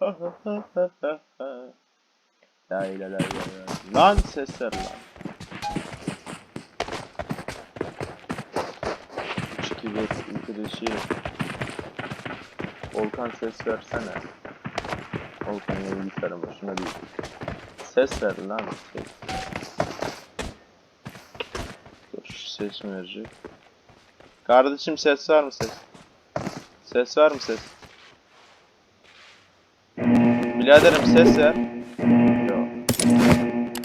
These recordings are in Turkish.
La la la la la. Lan sesler lan. 3 2 1 arkadaşı. Volkan ses versene. Volkan yeni gitarım. Şuna bir ses ver lan. Ses. Dur ses mi verecek? Kardeşim ses var mı ses? Ses var mı ses? Biraderim ses ver. Yok.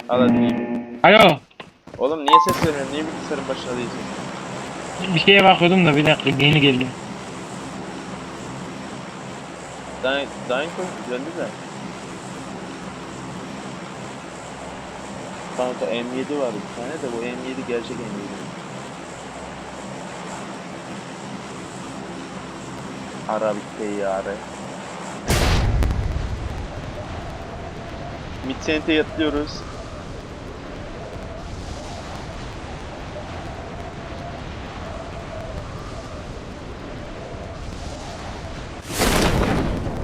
Al hadi iyi. Alo. Oğlum niye ses vermiyorsun? Niye bilgisayarın başına değilsin? Bir şeye bakıyordum da bir dakika yeni geldim. Dying, Dying Point güzeldi de. Kanka M7 var bir tane de bu M7 gerçek M7. Arabik teyyare. Midsent'e yatlıyoruz.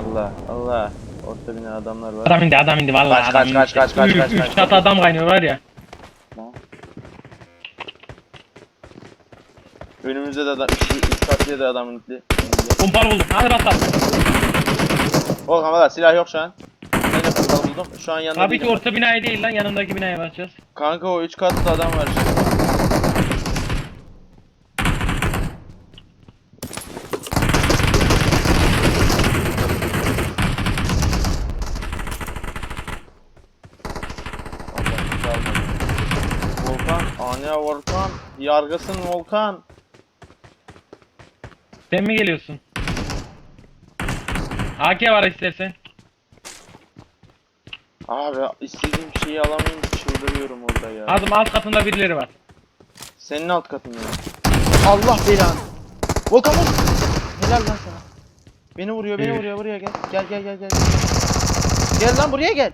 Allah Allah. Orta bina adamlar var. Adam indi adam indi vallahi Kaç, adam kaç, indi. kaç, kaç, kaç, Üf, kaç, kaç, çatı kaç. adam kaynıyor var ya. Önümüzde de adam, üç, üç katlıya da adamın itli. Pompalı buldum. Hadi bakalım. Oğlum ama silah yok şu an. Buldum. Şu an yanında Tabii ki değilim. orta binaya değil lan yanındaki binaya bakacağız. Kanka o üç katlı adam var şimdi. Volkan, Anya Volkan, yargısın Volkan. Sen mi geliyorsun? AK var istersen. Abi istediğim şeyi alamayınca çıldırıyorum orada ya. Adım alt katında birileri var. Senin alt katında. Allah belanı. Volkan vur. Helal lan sana. Beni vuruyor, beni Evet. vuruyor. Buraya gel. Gel gel gel gel. Gel lan buraya gel.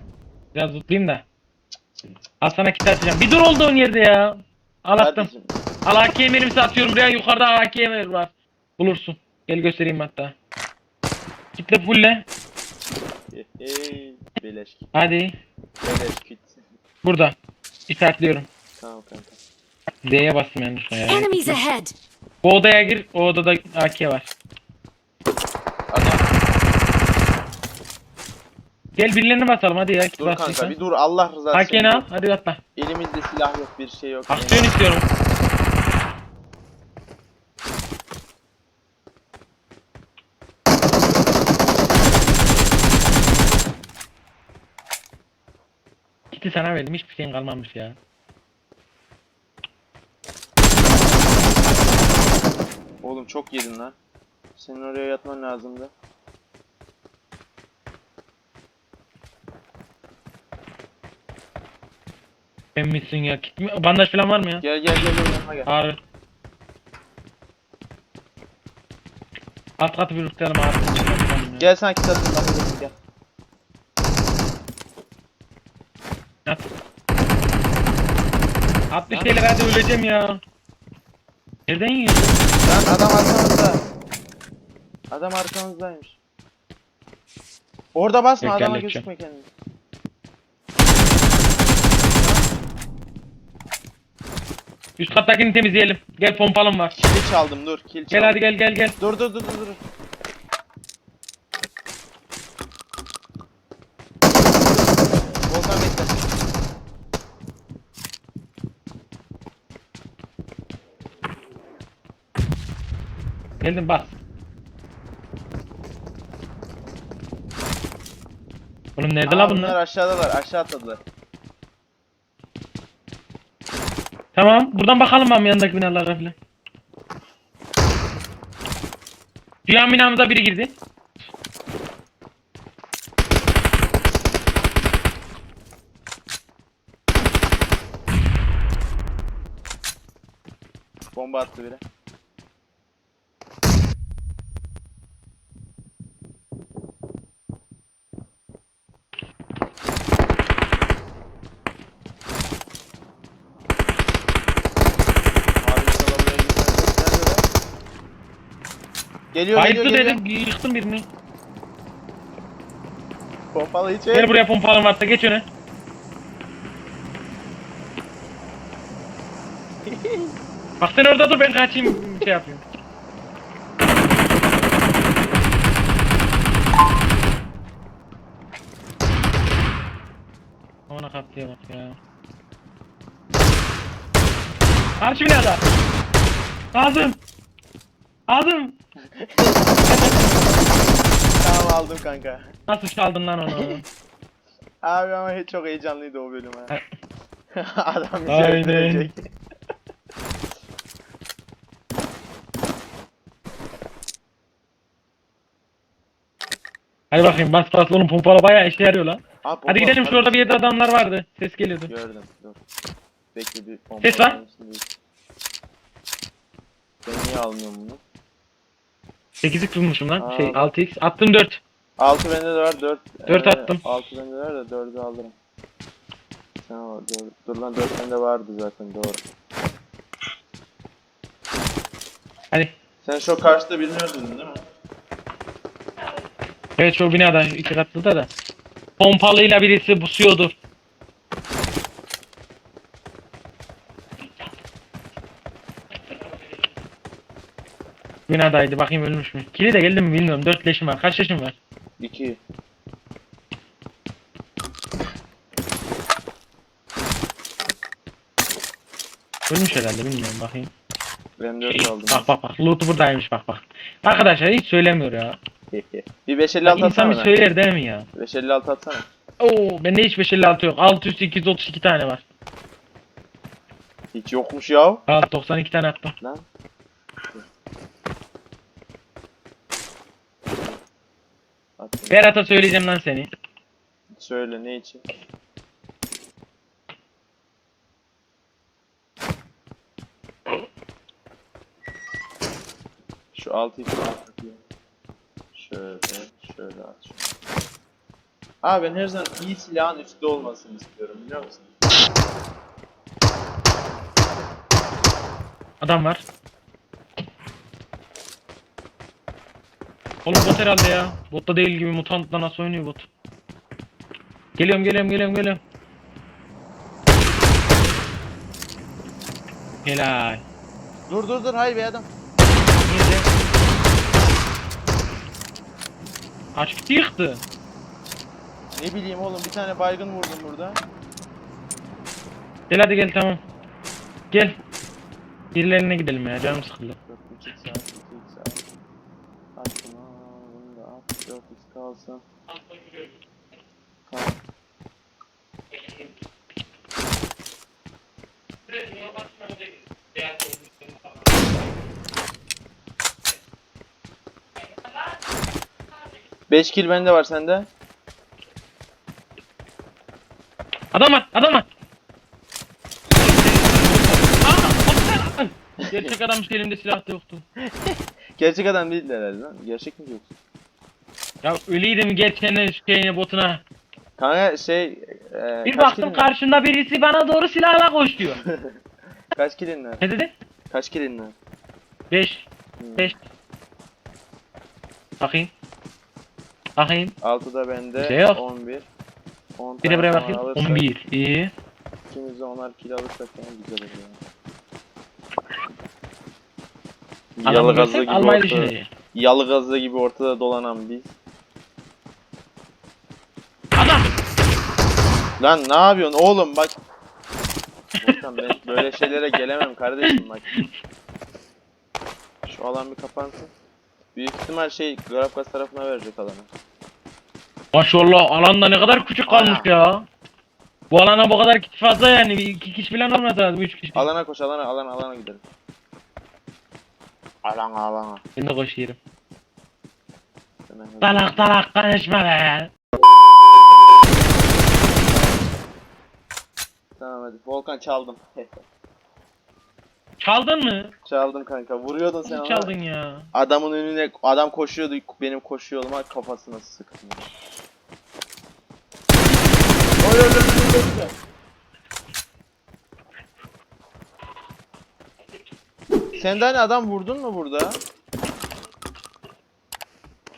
Biraz zıplayayım da. Al sana kit atacağım. Bir dur olduğun yerde ya. Al attım. Kardeşim. Al AK'yi mermisi atıyorum buraya yukarıda AK var. Bulursun. Gel göstereyim hatta. Kitle fulle. Hey, beleş kit. Hadi. Beleş kit. Burada. İşaretliyorum. Tamam kanka. D'ye bastım yanlışlıkla ya. Enemies ahead! Bu odaya gir. O odada AK var. Adam Gel birilerini basalım hadi ya. Kit dur kanka bir dur Allah rızası için. AK'ni al. Hadi atla. Elimizde silah yok, bir şey yok. Aksiyon istiyorum. Kiti sana verdim. Hiçbir şeyin kalmamış ya. Oğlum çok yedin lan. Senin oraya yatman lazımdı. Sen misin ya? Kit mi? Bandaj falan var mı ya? Gel gel gel gel yanıma gel. Alt katı bir rütleyelim ağrı. Gel sen kit atın gel. At. 60 TL hadi öleceğim ya. Nereden yiyorsun? Lan adam arkamızda. Adam arkamızdaymış. Orada basma Yok, adama halledeceğim. gözükme kendini. Üst kattakini temizleyelim. Gel pompalım var. Kill çaldım dur kill çaldım. Gel hadi gel gel gel. Dur dur dur dur dur. Volkan bekle. Geldim bas. Oğlum nerede Aa, la bunlar bunlar? aşağıdalar aşağı atladılar. Tamam buradan bakalım ben yanındaki binalara falan. Dünya binamıza biri girdi. Bomba attı biri. Abi inşallah buraya girmez. Neredeler? Geliyor geliyor Bayıldı geliyor. dedim yıktım birini. Pompalı hiç Gel buraya pompalım varsa geç öne. Bak sen orada dur ben kaçayım şey yapayım. Ona kapıya bak ya. Karşı binada. Lazım. Lazım. Tamam aldım kanka. Nasıl çaldın lan onu? Abi ama hiç çok heyecanlıydı o bölüm ha. Adam bizi Aynen. öldürecek. Hadi bakayım bas bas oğlum pompalı bayağı işe yarıyor lan. Abi, Hadi gidelim şurada bir yerde adamlar vardı. Ses geliyordu. Gördüm. Dur. Bekle bir pompalı. Ses var. Ben niye almıyorum bunu? 8'i kırmışım lan. Aa. Şey 6x. Attım 4. 6 bende de var 4. Dört attım. 6 bende de var da 4'ü alırım. Sen o dur, dur lan 4 bende vardı zaten doğru. Hadi. Sen şu karşıda birini öldürdün değil mi? Evet şu binada iki katlı da da. Pompalıyla birisi busuyordu. Binadaydı bakayım ölmüş mü? Kili de geldi mi bilmiyorum. 4 leşim var. Kaç leşim var? 2. Ölmüş herhalde bilmiyorum bakayım. Ben 4 aldım. Bak bak bak. Loot buradaymış bak bak. Arkadaşlar hiç söylemiyor ya. bir 556 İnsan atsana bir bana. söyler değil mi ya? 556 atsana. Oo bende hiç 556 yok. 600 232 tane var. Hiç yokmuş ya. Al 92 tane attım. Lan. Berat'a söyleyeceğim lan seni. Söyle ne için? Şu altı atayım. Şöyle, şöyle şunu. Abi ben her zaman iyi silahın üstte olmasını istiyorum biliyor musun? Adam var. Oğlum bot herhalde ya. Botta değil gibi mutantla nasıl oynuyor bot. Geliyorum geliyorum geliyorum geliyorum. Helal. Dur dur dur hayır be adam. Nerede? Kaç kişi yıktı? Ne bileyim oğlum bir tane baygın vurdum burada. Gel hadi gel tamam. Gel. Birilerine gidelim ya canım sıkıldı. 4 2 saat 2 saat. At bunu at 4 x kalsın. Tamam. Beş kill bende var sende. Adam var adam. Aa, lan. Gerçek adammış elimde silah da yoktu. Gerçek adam değil herhalde lan. Gerçek mi yoksa? Ya öleydim geçen şeyine botuna. Kanka şey... E, Bir kaç baktım killin var? karşımda birisi bana doğru silahla koşuyor. kaç killin var? ne dedi? Kaç killin var? 5. Hmm. 5. Bakayım. Bakayım. 6 da bende. Şey yok. 11. 10 Bir de buraya bakayım. falan alırsak, 11. İyi. İkimiz de 10'ar kill alırsak yani güzel olur ya. Adamı Yalı gazı görsek gibi almayı ortada, düşüneceğim. yalı gazı gibi ortada dolanan biz. Lan ne yapıyorsun oğlum bak. Volkan ben böyle şeylere gelemem kardeşim bak. Şu alan bir kapansın. Büyük ihtimal şey Grafkas tarafına verecek alanı. Maşallah alanda ne kadar küçük Ana. kalmış ya. Bu alana bu kadar kişi fazla yani. Bir iki kişi falan olmaz lazım. Üç kişi. Alana koş alana alana alana gidelim. Alana alana. Ben de koşuyorum. Dalak dalak konuşma be. Tamam hadi. Volkan çaldım. Çaldın mı? çaldım kanka. Vuruyordun sen Nasıl çaldın ya? Adamın önüne adam koşuyordu benim koşu yoluma kafasına sıktım. Oy oy oy oy, oy, oy. Sen de hani adam vurdun mu burada?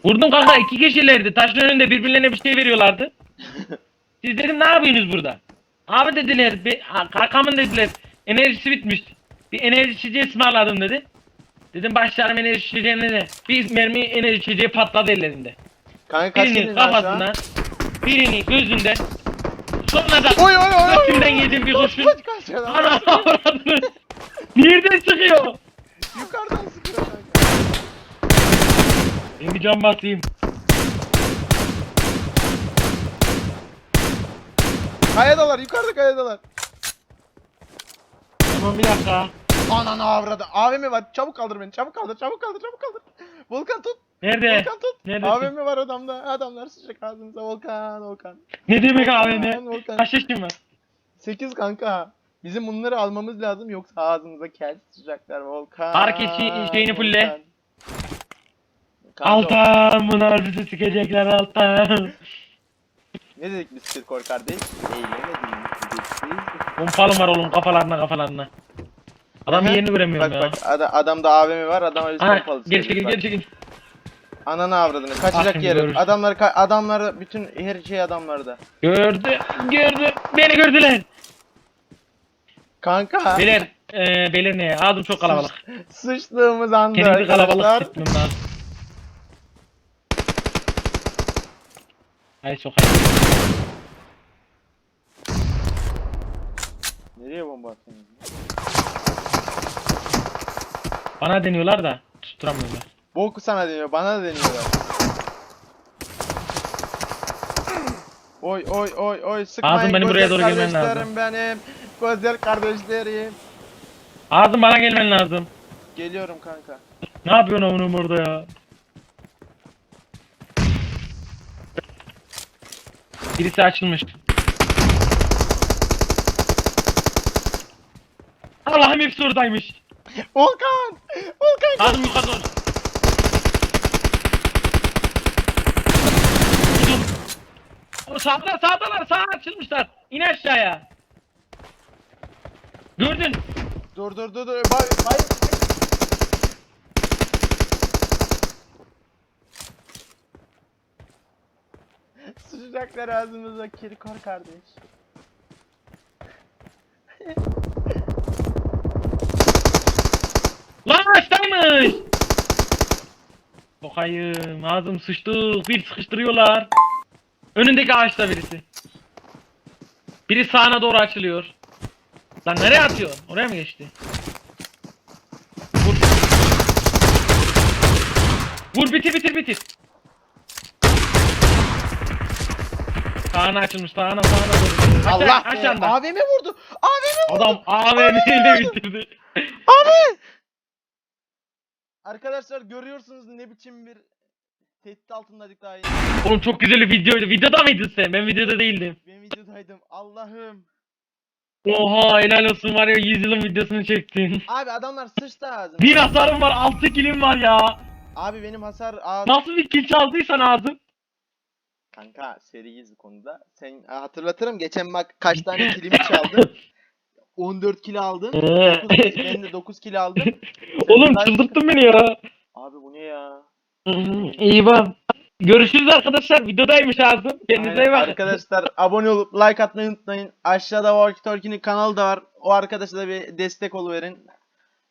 Vurdum kanka iki kişilerdi. Taşın önünde birbirlerine bir şey veriyorlardı. Siz dedim ne yapıyorsunuz burada? Abi dediler, bir, kakamın dediler, enerjisi bitmiş. Bir enerji içeceği ısmarladım dedi. Dedim başlarım enerji içeceğine de. Bir mermi enerji içeceği patladı ellerinde. Kanka kaç Birini kafasına, birini gözünde. Sonra da Oy oy oy götümden yedim bir kaç. Ana avradını. Nereden çıkıyor? Yukarıdan sıkıyor kanka. Ben bir cam basayım. Kayadalar yukarıda kayadalar. Tamam bir dakika. Ananı avradı. AVM var. Çabuk kaldır beni. Çabuk kaldır. Çabuk kaldır. Çabuk kaldır. Volkan tut. Nerede? Volkan tut. Neredesin? AVM var adamda. Adamlar sıçacak ağzımıza. Volkan. Volkan. Ne demek AVM? Volkan. Kaç yaşın var? 8 kanka. Bizim bunları almamız lazım yoksa ağzımıza kel sıçacaklar Volkan. Hareket şey- şeyini fulle. Altan bunlar bizi sikecekler Altan. Ne dedik biz Kirkor kardeş? Eğlenedik. Pompalım var oğlum kafalarına kafalarına. Adamın Aha. yerini göremiyorum Bak ya. bak ada, adamda AVM var adama biz Ha, pompalı geri çekil bak. geri çekil. Ananı avradını kaçacak Ah, yeri. Adamlar ka- adamlar bütün her şey adamlarda. Gördü gördü. Beni gördüler. Kanka Beyler. Eee beyler ne? Ağzım çok kalabalık. sıçtığımız anda Kendimi kalabalık arkadaşlar. hissetmem lazım. Ay sokayım. Nereye bomba atıyorsun? Bana deniyorlar da tutturamıyorlar. Boku sana deniyor, bana da deniyorlar. Oy oy oy oy sıkmayın Ağzım benim buraya doğru gelmen lazım. kardeşlerim benim. Güzel kardeşlerim. Ağzım bana gelmen lazım. Geliyorum kanka. Ne yapıyorsun oğlum orada ya? Birisi açılmış. Allah'ım hepsi oradaymış. Volkan! Volkan! Ağzım yukarı doğru. Vurdum. O sağda sağdalar sağa açılmışlar. İn aşağıya. Gördün. Dur dur dur dur. Bay bay. Sıcaklar ağzımıza Kirkor kardeş. Lan açtaymış. Sokayım ağzım sıçtı. Bir sıkıştırıyorlar. Önündeki ağaçta birisi. Biri sağına doğru açılıyor. Lan nereye atıyor? Oraya mı geçti? Vur. Vur bitir bitir bitir. Sağına açılmış sağına sağına doğru. Aşağı, Allah be. aşağında. AVM vurdu. AVM vurdu. Adam AVM'yle bitirdi. Abi. Arkadaşlar görüyorsunuz ne biçim bir tehdit altındaydık daha yeni. Oğlum çok güzel bir videoydu. Videoda mıydın sen? Ben videoda değildim. Ben videodaydım. Allah'ım. Oha helal olsun var ya 100 yılın videosunu çektin. Abi adamlar sıçtı ağzıma. Bir hasarım var 6 kilim var ya. Abi benim hasar ağır. Nasıl bir kill çaldıysan ağzım. Kanka seriyiz bu konuda. Sen hatırlatırım geçen bak kaç tane kilimi çaldın. 14 kilo aldın. 9, ben de 9 kilo aldım. Sen Oğlum kaç- çıldırttın beni ya. Abi bu ne ya? İyi bak. Görüşürüz arkadaşlar. Videodaymış ağzım. Kendinize iyi bakın. Arkadaşlar abone olup like atmayı unutmayın. Aşağıda Walkie Talkie'nin kanalı da var. O arkadaşa da bir destek verin.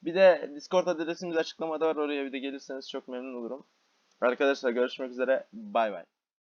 Bir de Discord adresimiz açıklamada var. Oraya bir de gelirseniz çok memnun olurum. Arkadaşlar görüşmek üzere. Bay bay.